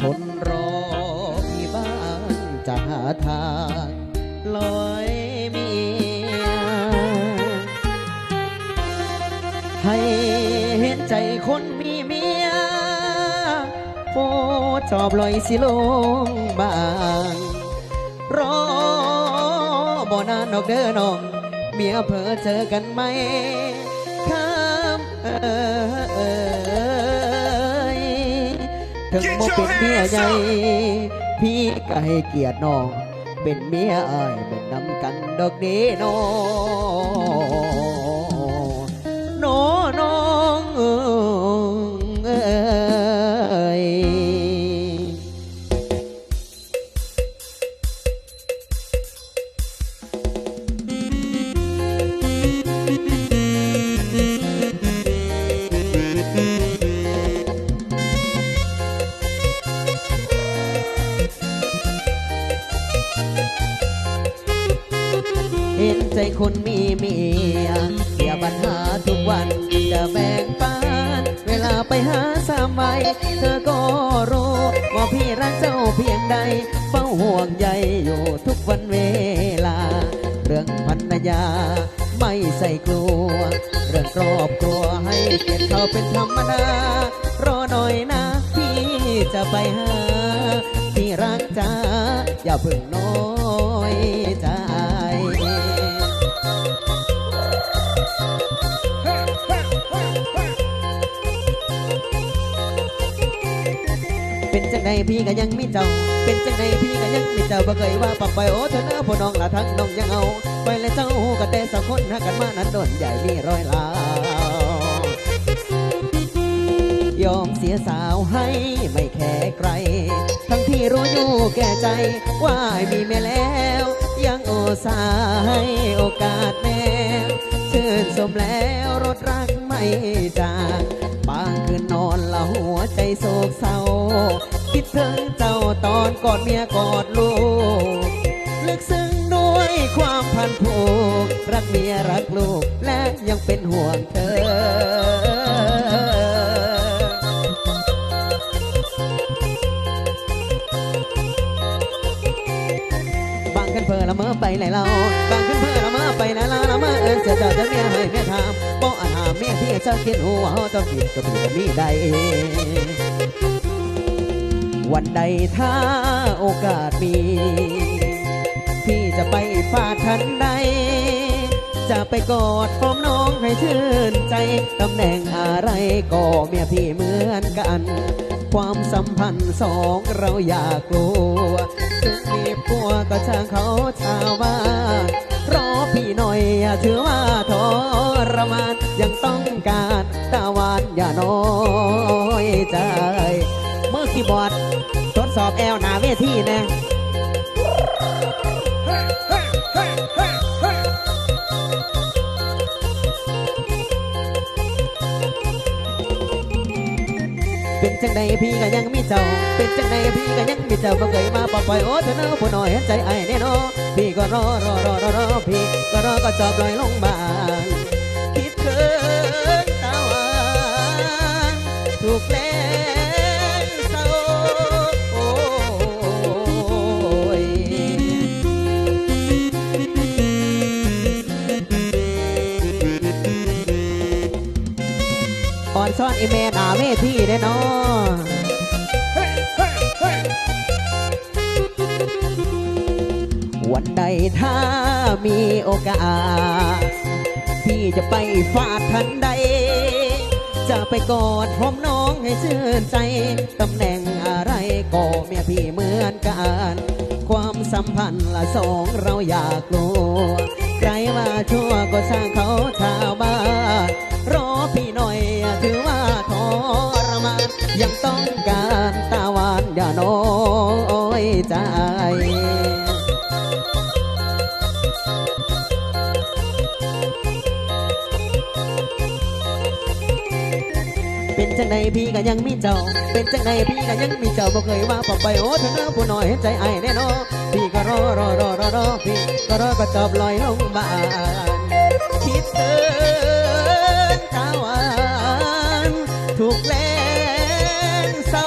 ทนรอพี่บ้านจะหาทางลอยเมียให้เห็นใจคนมีเมียโฟจอบลอยสิลงบาง รอบ่นานดอกเด้อน้อง เมียเพอเจอกันไหมข้ามเอย ถึงบ่เป็นเมียใหญ่พี่ก็ให้เกียรติน้อง เป็นเมียอ้ายเป็นนำกันดอกเด้น้อง เห็นใจคนมีเมียเสียปัญหาทุกวันจะแบ่งปันเวลาไปหาสามใบเธอก็รู้ว่าพี่รักเจ้าเพียงใดเฝ้าห่วงใยอยู่ทุกวันเวลา เรื่องภรรยาไม่ใส่กลัว เรื่องครอบครัวให้เกียรติเขาเป็นธรรมดารอหน่อยนะพี่จะไปหา ที่รักจ้าอย่าเพิ่งนอย เป็นจังใดพี่ก็ยังมีเจ้า เป็นจังใดพี่ก็ยังมีเจ้าบ่เคยว่าปักไปโอ้เธอเน้อพ่อน้องละทั้งน้องยังเอาไปและเจ้าก็แต่สักคนหากันมานั้นโดนใหญ่มีร้อยลาวยอมเสียสาวให้ไม่แค่ใคร ทั้งที่รู้อยู่แก่ใจ ว่ามีแม่แล้ว ยังโอสาให้โอกาสแม่ชื่นสมแล้วรถรัก จากบางคืนนอนละหัวใจโศกเศร้า คิดถึงเจ้าตอนกอดเมียกอดลูกลึกซึ้งด้วยความพันผูกรักเมียรักลูกและยังเป็นห่วงเธอ ไปไหนเราบางขึ้นเพอละเมอไปไหนเราละเมอเอินเสียเจ้าจะเมียให้เมียทำบ่อาหาเมียที่เจ้าคิดหัวต้องกินก็มีก็มีใดวันใดถ้าโอกาสมีพี่จะไปฟาดทันใด จะไปกอดพร้อมน้องให้ชื่นใจ ตำแหน่งอะไรก็เมียพี่เหมือนกัน ความสัมพันธ์สองเราอย่ากลัว ถึงมีผัวก็ช่างเขาชาวบ้านรอพี่หน่อยอย่าถือว่าทรมานยังต้องการตะวันอย่าน้อยใจ เมื่อคีย์บอร์ดทดสอบแอลหนาเวทีนะ เป็นจังใดพี่ก็ยังมีเจ้า เป็นจังใดพี่ก็ยังมีเจ้าบ่เคยมาปล่อยปล่อยโอ้เธอเนาะผู้น้อยเห็นใจไอ้แน่นอพี่ก็รอรอรอรอรอพี่ก็รอก็จอบลอยลงบานคิดถึงตาหวานถูกแล้ว อ่อนซ่อนอีเมนอาเวทีเด้อนวันใดถ้ามีโอกาส พี่จะไปฟาดทันใด จะไปกอดพร้อมน้องให้ชื่นใจ ตำแหน่งอะไรก็เมียพี่เหมือนกัน ความสัมพันธ์ละสองเราอยากกลัว ใครว่าชั่วก็สร้างเขาชาวบ้านรอพี่หน่อย จังใดพี่ก็ยังมีเจ้า เป็นจังใดพี่ก็ยังมีเจ้าบ่เคยว่าบ่ไปโอ้เธอเน้อผู้น้อยเห็นใจไอ้แน่นอนพี่ก็รอรอรอรอพี่ก็รอก็จอบลอยลงบ้านคิดเตืนตาวันถูกแลนเศร้า